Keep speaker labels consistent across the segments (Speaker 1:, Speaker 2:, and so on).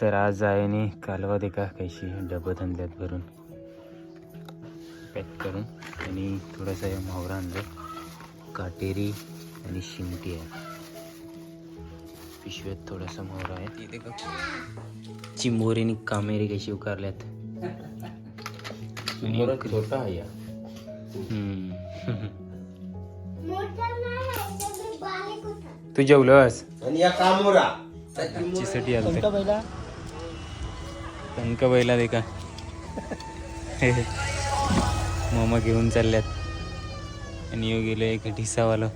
Speaker 1: तर आज आईने कालवा दे का कशी डबत आणल्यात भरून. पॅक करून आणि थोडासा या मावरा आणलं काटेरी आणि शिंगटी आहे. पिशव्यात थोडासा मोहरा आहे. इथे का? चिंबोरी आणि कामेरी कशी उकारल्यात.
Speaker 2: छोटा आहे या.
Speaker 1: हम्म. तू जेवलंस?
Speaker 2: आणि या कामोरा.
Speaker 1: चिसाठी आलते. पंक बैला दे का मामा घेऊन चालल्यात. आणि येऊ गेलो एक ढिसावाला.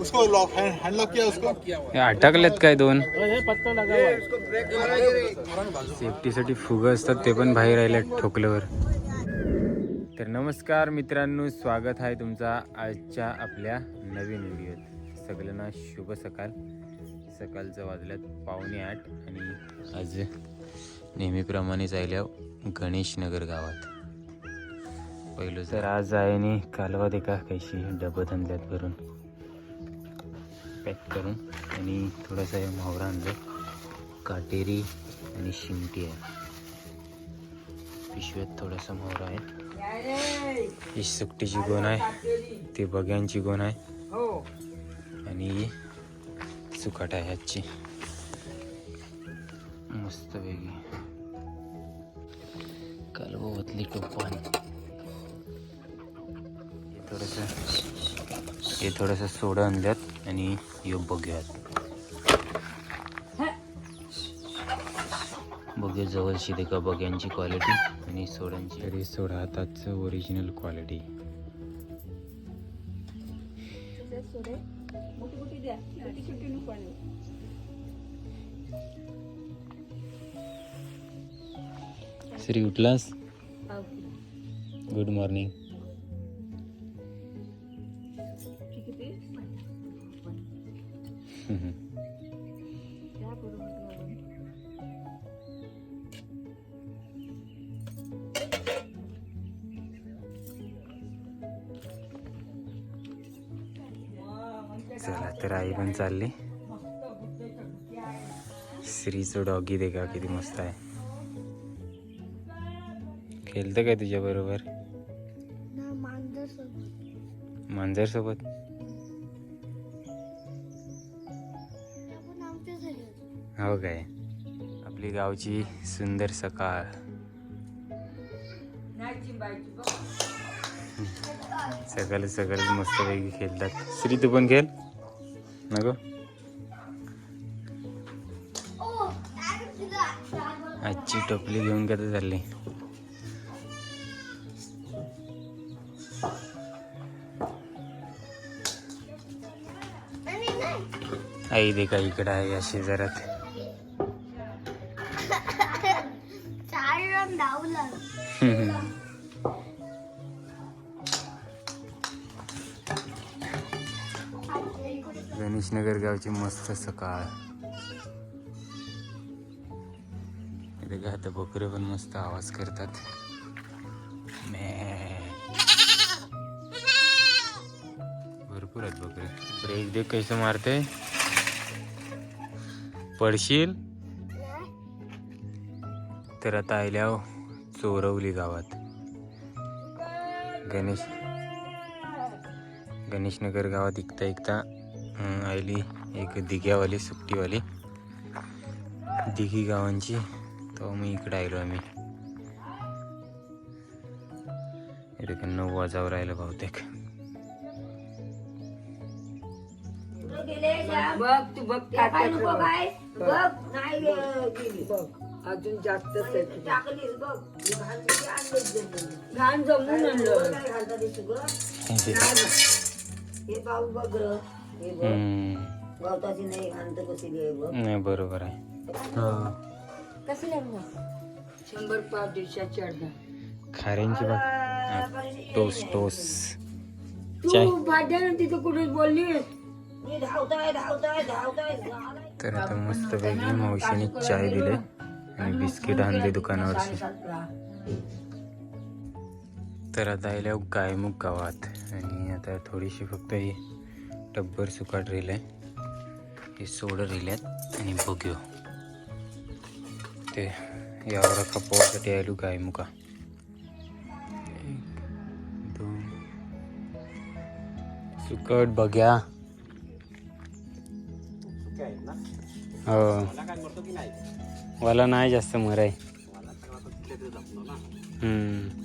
Speaker 3: उसको लॉक हैंड हैंड लॉक किया उसको?
Speaker 1: अटकल्यात काय दोन? सेफ्टीसाठी फुग असतात ते पण बाहेर राहिल्यात ठोकल्यावर. तर नमस्कार मित्रांनो स्वागत आहे तुमचा आजच्या आपल्या नवीन व्हिडिओत. सगळ्यांना शुभ सकाळ. सकाळचं वाजल्यात पावणे आठ आणि आज नेहमीप्रमाणे जायल्या गणेशनगर गावात. पहिलं तर आज आईने कालवा दे का कशी डबत आणल्यात भरून. पॅक करून आणि थोडासा मावरा आणलं. काटेरी आणि शिंगटी आहे. पिशव्यात थोडासा मावरा आहे. ही सुकटीची गोण आहे. ती बग्यांची गोण आहे. आणि सुकाट आहे आजची मस्त वेगळी. कालवा ओतली टोपान हे थोडंसं हे थोडंसं सोडा आणल्यात आणि यो बघूयात. बघूया जवळशी दे का बघ्यांची क्वालिटी आणि सोड्यांची. तरी सोडा हाताचं ओरिजिनल क्वालिटी श्री उठलास? गुड मॉर्निंग तर आई पण चालली. श्रीचं डॉगी दे का किती मस्त आहे. खेळतं काय तुझ्या बरोबर? मांजर सोबत. हो काय? आपली गावची सुंदर सकाळ. सकाळी सकाळी मस्त पैकी खेळतात. श्री तू पण खेळ? नको आजची टोपली घेऊन कधी चालली? आई दे का इकडं आहे या शेजारात नगर गावची मस्त सकाळ. इथे काय आता बकरे पण मस्त आवाज करतात. भरपूर आहेत बकरे ब्रेक देख कैसे मारते. पडशील? तर आता आयल्या हो, चोरवली गावात. गणेश. गणेशनगर गावात इकता इकता आयली. एक दिघ्यावाली सुट्टीवाली. दिघी गावांची. तेव्हा मी इकडे आलो आम्ही. इथे नऊ वाजावर राहिलं बहुतेक.
Speaker 4: बघ तू बघ काय बघ. नाही गेली बघ. अजून जास्त घाण जमून आणलं. हे. पाऊस बघ. हे बघ.
Speaker 1: हम्म,
Speaker 4: गवताची नाही आहे बघ.
Speaker 1: बरोबर आहे.
Speaker 4: शंभर पाव अर्धा.
Speaker 1: खाऱ्यांची बघ. हा, टोस टोस. चाय.
Speaker 4: तू भाज्यानं तिथं कुठे बोललीस मी धावताय धावताय धावताय. झालाय.
Speaker 1: तर आता मस्त वेगळी मावशीने चाय दिले आणि बिस्किट आणले दुकानावरची. तर आता आल्या गायमुख गावात. आणि आता थोडीशी फक्त ही टब्बर सुकाट रेल आहे. हे सोडं सोड आहेत आणि बघू ते यावर खपवासाठी आलो काय एक दोन. सुकट बघ्या. हो. मला नाही जास्त मराय. हम्म.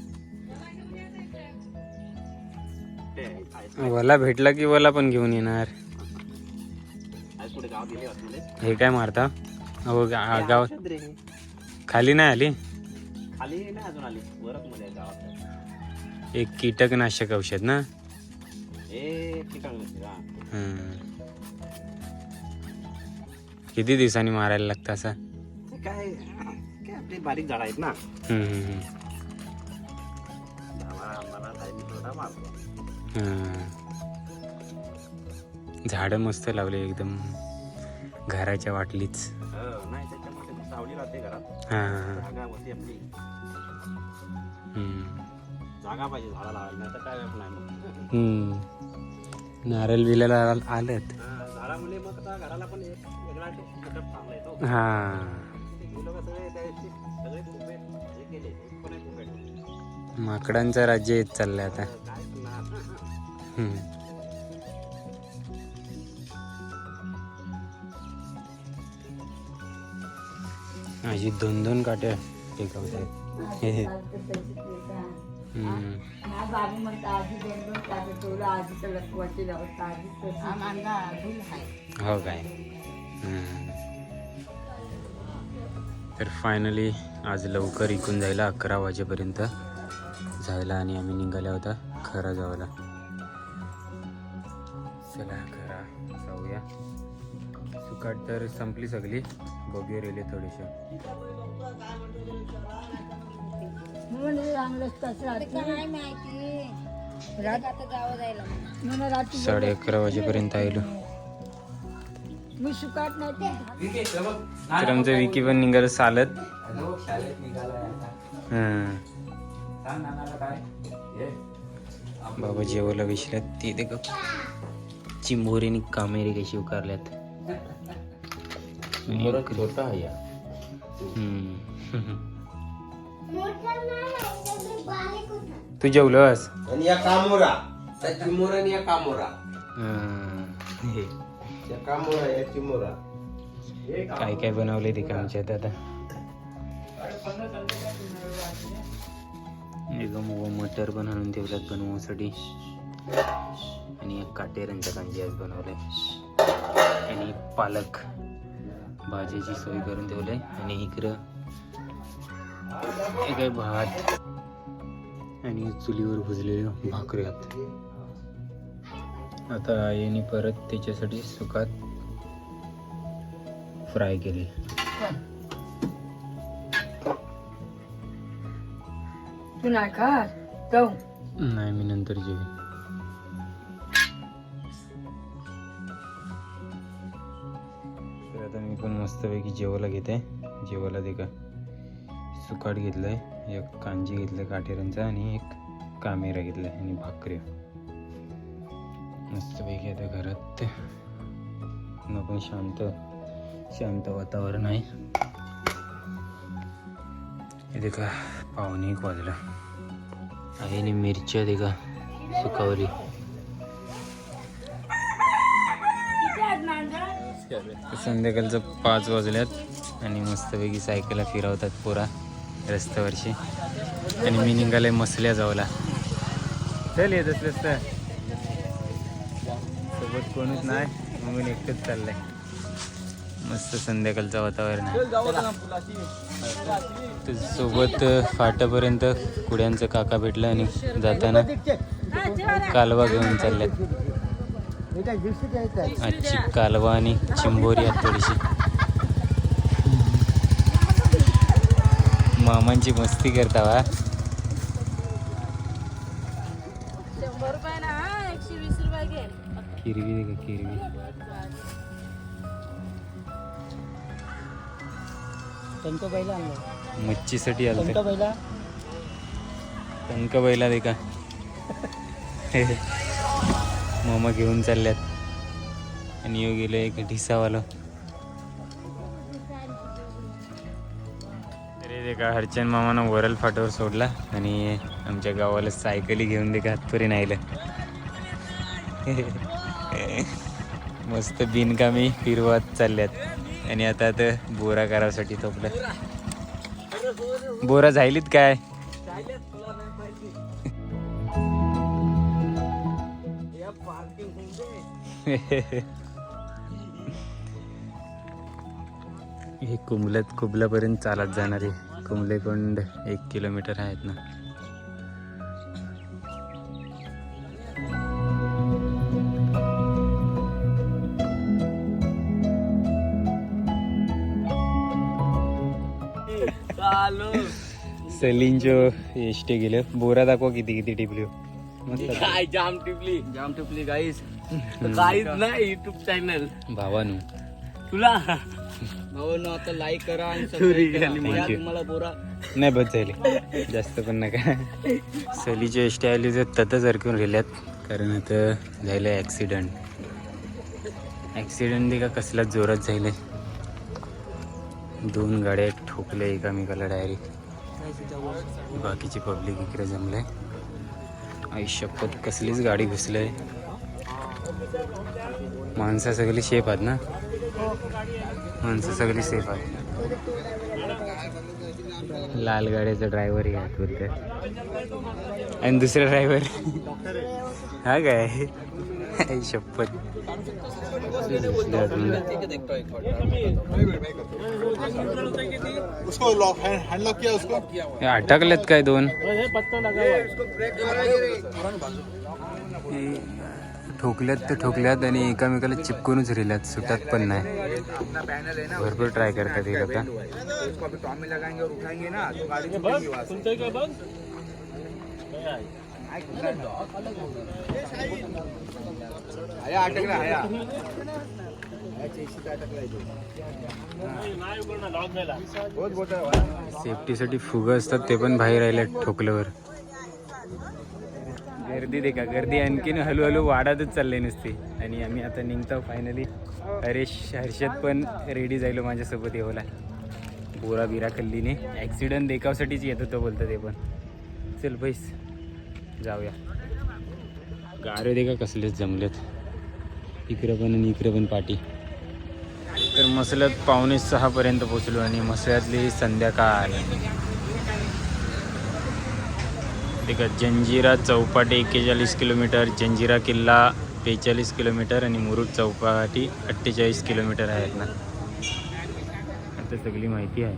Speaker 1: वला भेटला की वला पण घेऊन येणार. हे काय मारता? हो गा- गाव खाली नाही आली?
Speaker 2: खाली नाही अजून आली. वरच मध्ये आहे गावात.
Speaker 1: एक कीटकनाशक औषध ना?
Speaker 2: हे ठिकाण नसते का
Speaker 1: हम्म. किती दिवसांनी मारायला लागतं असं?
Speaker 2: ते काय काय आपले बारीक झाड आहेत ना?
Speaker 1: हम्म, हम्म,
Speaker 2: थोडा मारतो.
Speaker 1: हम्म. झाडं मस्त लावले एकदम. घराच्या वाटलीच.
Speaker 2: हो, नाही त्याच्यामध्ये मग सावली राहते घरात. जागा होती आपली.
Speaker 1: हम्म.
Speaker 2: जागा पाहिजे झाडा लावायला नाही तर काय नाही मग.
Speaker 1: हम्म. नारळ आल- आलेत.
Speaker 2: हा, झाडामुळे मग घराला पण एक वेगळा येतो.
Speaker 1: माकडांचं राज्य येत चाललंय आता. माझी दोन दोन काट्या टेकवत आहेत हे हे. हो काय? हम्म. तर फायनली आज लवकर इकून जायला अकरा वाजेपर्यंत. जायला आणि आम्ही निघाल्या होता खरा जावाला चला खरा जाऊया. सुकाट तर संपली सगळी. बघूया रेले थोडेसे साडे अकरा वाजेपर्यंत आलो
Speaker 4: मी सुकाट नाही
Speaker 1: तर आमचं विकी पण निघाल चालत बाबा जेवायला विसरत ते ते चिंबोरीने कामेरी कशी उकारल्यात? छोटा तू जेवलंस
Speaker 5: आणि या कामोरा. त्या चिमोरा आणि या कामोरा. या कामोरा या चिमोरा.
Speaker 1: काय काय बनवले ते आमच्यात आता? मटर पण आणून ठेवल्यात बनवण्यासाठी. आणि एक काटेरांच्या कांजी आज बनवले आणि पालक भाजीची सोय करून ठेवले आणि इकडं हे काय भात आणि चुलीवर भुजलेलं भाकऱ्यात आता आईने परत त्याच्यासाठी सुकात फ्राय केले
Speaker 4: तू नाही खात जाऊ
Speaker 1: नाही मी नंतर जेवेन मस्तपैकी जेवायला घेते. जेवायला ते का? सुकाट आहे एक कांजी घेतलं काटेरांचा आणि एक कामेरा घेतलाय आणि भाकऱ्या मस्तपैकी आता घरात न पण शांत शांत वातावरण आहे. हे का पाहुणे एक वाजला. आणि मिरच्या ते का सुकावली संध्याकाळचं पाच वाजल्यात आणि मस्तपैकी सायकलला फिरवतात पोरा रस्त्यावरची. आणि मी निघाले मसल्या जावला. चल येत असलंच तर सोबत कोणीच नाही मी एकटंच चाललंय. मस्त संध्याकाळचं वातावरण आहे. सोबत फाट्यापर्यंत कुड्यांचं काका भेटलं आणि जाताना कालवा घेऊन चालल्यात. आजची कालवा आणि चिंबोरी आहेत थोडीशी. मामांची मस्ती करता वा. किरवी दे का किरवी.
Speaker 6: त्यांच्या बैला आणलं.
Speaker 1: मच्छीसाठी आलं
Speaker 6: त्यांच्या बैला?
Speaker 1: पंक बैला दे का? मामा घेऊन चालल्यात. आणि येऊ गेलो एक ढिसावाला. अरे ते का हरचंद मामानं वरल फाटावर सोडला आणि आमच्या गावाला सायकली घेऊन दे का हातपुरी नाहीलं मस्त बिनकामी फिरवत चालल्यात. आणि आता तर बोरा करायसाठी थोपलं बोरा झालीत काय? हे कुंबल्यात कुबलापर्यंत चालत जाणार आहे कुंबलेकोंड एक किलोमीटर आहेत ना. सलींचो एसटे गेले. बोरा दाखवा किती किती टिपली.
Speaker 2: काय जाम टिपली. जाम टिपली गाईस काहीच नाही युट्यूब चॅनल
Speaker 1: भावानू.
Speaker 2: तुला? भावांनो आता लाईक करा आणि सबस्क्राईब करा. या
Speaker 1: you.
Speaker 2: तुम्हाला बोरा.
Speaker 1: नाही बस झाली जास्त पण नका. सलीचे एसटी आली तर ततच अडकून राहिल्यात. कारण आता झालं ॲक्सिडंट ॲक्सिडंट दे का कसलाच जोरात झाले दोन गाड्या ठोकल्या एकामेकाला डायरेक्ट बाकीची पब्लिक इकडे जमले आई शपथ कसलीच गाडी घुसलंय. माणसं सगळी शेप आहेत ना? माणसं सगळी सेफ आहेत. लाल गाड्याचा ड्रायव्हर आहे बोलते आणि दुसरा ड्रायव्हर हा काय? आई शपथ
Speaker 3: उसको लॉक हैंड लॉक किया उसको?
Speaker 1: अटकलेत काय दोन। ठोकल्यात तर ठोकल्यात आणि एकामेकाला चिपकूनच रिल्यात सुटत पण नाही. भरपूर ट्राय करतात हे सेफ्टीसाठी फुगं असतात ते पण बाहेर राहिले ठोकल्यावर. गर्दी दे का गर्दी आणखीन हळूहळू वाढतच चालली नसते. आणि आम्ही आता निघतो फायनली हरेश हर्षद पण रेडी जायलो माझ्यासोबत येवला बोरा बिरा खल्लीने ॲक्सिडंट देखावसाठीच येत होतं बोलतं ते पण. चल बैस जाऊया. गारे दे का कसलेच जमलेत. इकडं पण आणि इकडं पण पाठी तर मसल्यात पावणे सहापर्यंत पोचलो आणि मसल्यातली संध्याकाळ. ते का जंजिरा चौपाटी एक्केचाळीस किलोमीटर जंजिरा किल्ला बेचाळीस किलोमीटर आणि मुरुड चौपाटी अठ्ठेचाळीस किलोमीटर आहेत ना. आता सगळी माहिती आहे.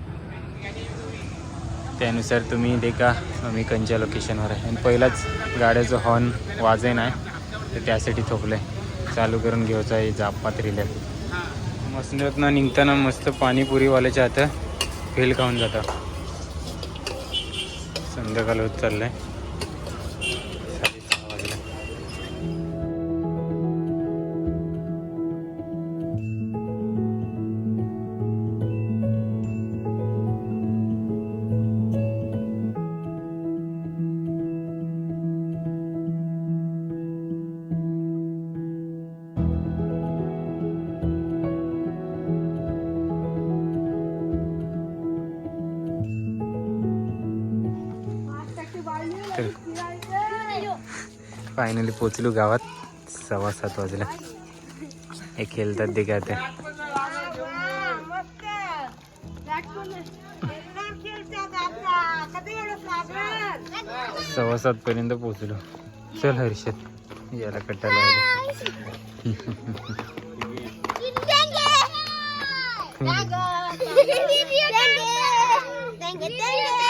Speaker 1: त्यानुसार तुम्ही देखा आम्ही कंच्या लोकेशनवर आहे. आणि पहिलाच गाड्याचं हॉर्न वाजे नाही तर त्यासाठी थोपलं आहे चालू करून घ्यायचं आहे जापात रिले मसनतनं निघताना मस्त पाणीपुरीवाल्याच्या हात फेल खाऊन जातं. संध्याकाळ होत चाललंय. साडेसहा फायनली पोचलो गावात. सव्वा सात वाजला. हे खेळतात ते काय ते. सव्वा सात पर्यंत पोचलो चल हर्षद याला
Speaker 6: you.